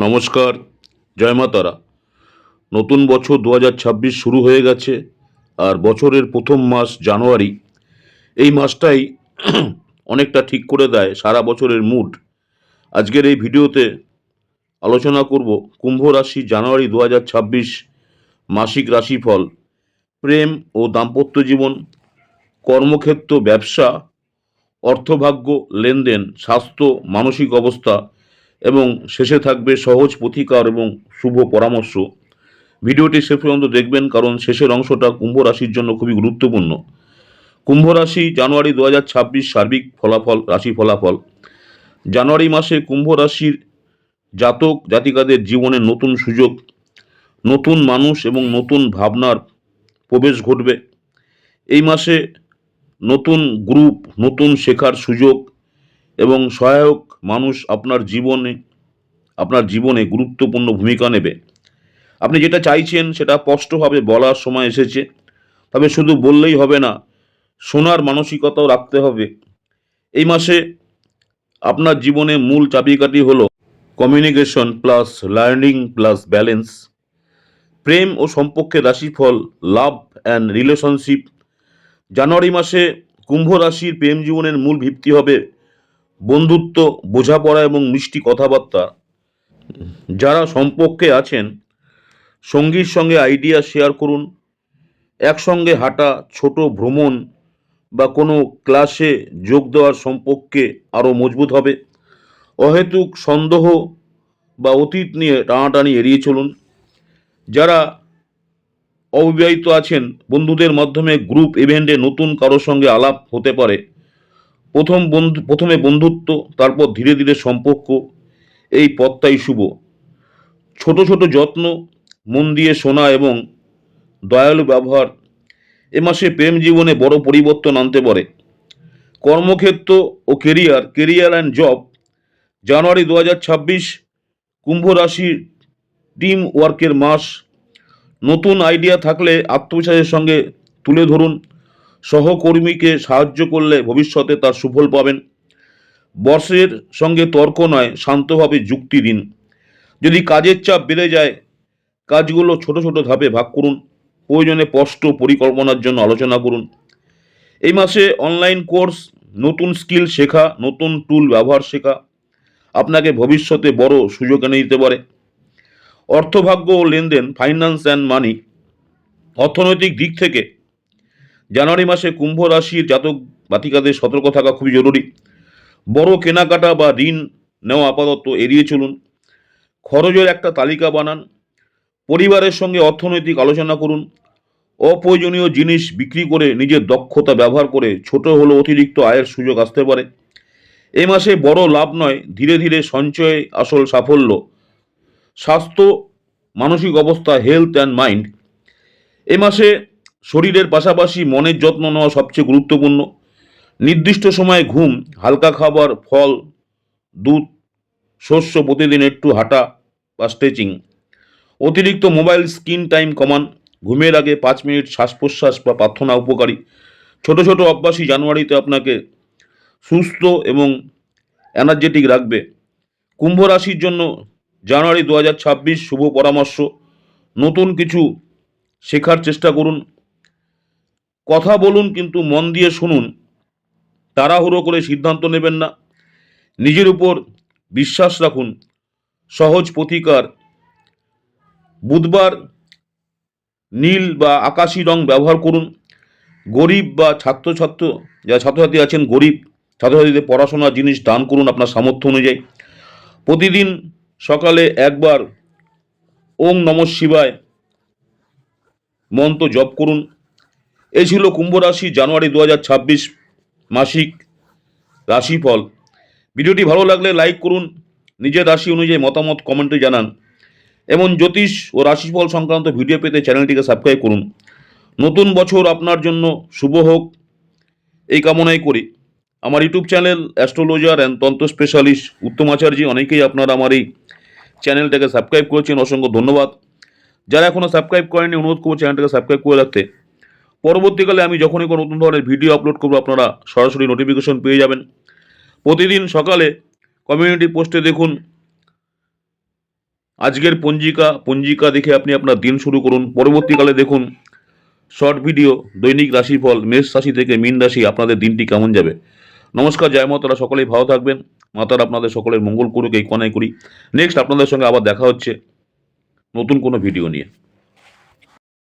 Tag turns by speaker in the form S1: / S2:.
S1: নমস্কার, জয় মা নতুন বছর দু শুরু হয়ে গেছে আর বছরের প্রথম মাস জানুয়ারি। এই মাসটাই অনেকটা ঠিক করে দেয় সারা বছরের মুড আজকের এই ভিডিওতে আলোচনা করব কুম্ভ রাশি জানুয়ারি দু মাসিক রাশিফল, প্রেম ও দাম্পত্য জীবন, কর্মক্ষেত্র, ব্যবসা, অর্থভাগ্য, লেনদেন, স্বাস্থ্য, মানসিক অবস্থা এবং শেষে থাকবে সহজ প্রতিকার এবং শুভ পরামর্শ। ভিডিওটি শেষ পর্যন্ত দেখবেন, কারণ শেষের অংশটা কুম্ভ রাশির জন্য খুবই গুরুত্বপূর্ণ। কুম্ভ রাশি জানুয়ারি দু হাজার ছাব্বিশ সার্বিক ফলাফল, রাশি ফলাফল। জানুয়ারি মাসে কুম্ভ রাশির জাতক জাতিকাদের জীবনে নতুন সুযোগ, নতুন মানুষ এবং নতুন ভাবনার প্রবেশ ঘটবে। এই মাসে নতুন গ্রুপ, নতুন শেখার সুযোগ এবং সহায়ক মানুষ আপনার জীবনে আপনার জীবনে গুরুত্বপূর্ণ ভূমিকা নেবে। আপনি যেটা চাইছেন সেটা স্পষ্টভাবে বলার সময় এসেছে। তবে শুধু বললেই হবে না শোনার মানসিকতাও রাখতে হবে। এই মাসে আপনার জীবনে মূল চাবিকাঠি হলো communication plus learning plus balance প্রেম ও সম্পর্কের রাশিফল লাভ অ্যান্ড রিলেশনশিপ জানুয়ারি মাসে কুম্ভ রাশির প্রেম জীবনের মূল ভিত্তি হবে বন্ধুত্ব, বোঝাপড়া এবং মিষ্টি কথাবার্তা। যারা সম্পর্কে আছেন, সঙ্গীর সঙ্গে আইডিয়া শেয়ার করুন, একসঙ্গে হাঁটা, ছোট ভ্রমণ বা কোনো ক্লাসে যোগ দেওয়ার সম্পর্কে আরও মজবুত হবে। অহেতুক সন্দেহ বা অতীত নিয়ে টানাটানি এড়িয়ে চলুন। যারা অবিবাহিত আছেন, বন্ধুদের মাধ্যমে গ্রুপ ইভেন্টে নতুন কারোর সঙ্গে আলাপ হতে পারে। প্রথম বন্ধু, প্রথমে বন্ধুত্ব, তারপর ধীরে ধীরে সম্পর্ক। এই পথটাই শুভ। ছোট ছোট যত্ন, মন দিয়ে শোনা এবং দয়ালু ব্যবহার এ মাসে প্রেম জীবনে বড় পরিবর্তন আনতে পারে। কর্মক্ষেত্র ও কেরিয়ার কেরিয়ার অ্যান্ড জব জানুয়ারি দু হাজার ছাব্বিশ কুম্ভ রাশির টিম ওয়ার্কের মাস। নতুন আইডিয়া থাকলে আত্মবিশ্বাসের সঙ্গে তুলে ধরুন। সহকর্মীকে সাহায্য করলে ভবিষ্যতে তার সুফল পাবেন। বর্ষের সঙ্গে তর্ক নয় শান্তভাবে যুক্তি দিন। যদি কাজের চাপ বেড়ে যায়, কাজগুলো ছোট ছোট ধাপে ভাগ করুন। প্রয়োজনে স্পষ্ট পরিকল্পনার জন্য আলোচনা করুন। এই মাসে অনলাইন কোর্স নতুন স্কিল শেখা, নতুন টুল ব্যবহার শেখা আপনাকে ভবিষ্যতে বড় সুযোগ এনে দিতে পারে। অর্থভাগ্য ও লেনদেন ফাইন্যান্স অ্যান্ড মানি অর্থনৈতিক দিক থেকে জানুয়ারি মাসে কুম্ভ রাশির জাতক বাতিকাদের সতর্ক থাকা খুবই জরুরি। বড় কেনাকাটা বা ঋণ নেওয়া আপাতত এড়িয়ে চলুন। খরচের একটা তালিকা বানান। পরিবারের সঙ্গে অর্থনৈতিক আলোচনা করুন। অপ্রয়োজনীয় জিনিস বিক্রি করে নিজের দক্ষতা ব্যবহার করে ছোট হলেও অতিরিক্ত আয়ের সুযোগ আসতে পারে। এ মাসে বড় লাভ নয়, ধীরে ধীরে সঞ্চয়ে আসল সাফল্য। স্বাস্থ্য, মানসিক অবস্থা হেলথ অ্যান্ড মাইন্ড এ মাসে শরীরের পাশাপাশি মনের যত্ন নেওয়া সবচেয়ে গুরুত্বপূর্ণ। নির্দিষ্ট সময়ে ঘুম, হালকা খাবার, ফল, দুধ, শস্য, প্রতিদিন একটু হাঁটা বা স্ট্রেচিং অতিরিক্ত মোবাইল স্ক্রিন টাইম কমান, ঘুমের আগে পাঁচ মিনিট শ্বাস প্রশ্বাস বা প্রার্থনা উপকারী। ছোট ছোট অভ্যাসই জানুয়ারিতে আপনাকে সুস্থ এবং এনার্জেটিক রাখবে। কুম্ভ রাশির জন্য জানুয়ারি দু শুভ পরামর্শ। নতুন কিছু শেখার চেষ্টা করুন। কথা বলুন কিন্তু মন দিয়ে শুনুন। তাড়াহুড়ো করে সিদ্ধান্ত নেবেন না। নিজের উপর বিশ্বাস রাখুন। সহজ প্রতিকার। বুধবার নীল বা আকাশি রং ব্যবহার করুন। গরিব বা ছাত্রছাত্র যারা ছাত্রছাত্রী আছেন গরিব, ছাত্রছাত্রীদের পড়াশোনার জিনিস দান করুন আপনার সামর্থ্য অনুযায়ী। প্রতিদিন সকালে একবার ওং নম শিবায় মন্ত্র জপ করুন। এই ছিল কুম্ভ রাশি, জানুয়ারি দু হাজার ছাব্বিশ মাসিক রাশিফল। ভিডিওটি ভালো লাগলে লাইক করুন, নিজের রাশি অনুযায়ী মতামত কমেন্টে জানান এমন জ্যোতিষ ও রাশিফল সংক্রান্ত ভিডিও পেতে চ্যানেলটিকে সাবস্ক্রাইব করুন। নতুন বছর আপনার জন্য শুভ হোক, এই কামনাই করি। আমার YouTube channel astrologer and tantra specialist Uttam Acharya, অনেকেই আপনারা আমার এই চ্যানেলটাকে সাবস্ক্রাইব করেছেন, অসংখ্য ধন্যবাদ। যারা এখনও সাবস্ক্রাইব করেনি অনুরোধ করব চ্যানেলটাকে সাবস্ক্রাইব করে রাখতে। পরবর্তীকালে আমি যখনই কোনো নতুন ধরনের ভিডিও আপলোড করব, আপনারা সরাসরি নোটিফিকেশন পেয়ে যাবেন। প্রতিদিন সকালে কমিউনিটি পোস্টে দেখুন, আজকের পঞ্জিকা পঞ্জিকা দেখে আপনি আপনার দিন শুরু করুন। পরবর্তীকালে দেখুন শর্ট ভিডিও দৈনিক রাশিফল, মেষ রাশি থেকে মীন রাশি, আপনাদের দিনটি কেমন যাবে? নমস্কার, জয় মাতারা সকলেই ভালো থাকবেন। মাতারা আপনাদের সকলের মঙ্গল করুক, এই কনাই করি। নেক্সট আপনাদের সঙ্গে আবার দেখা হচ্ছে নতুন কোনো ভিডিও নিয়ে।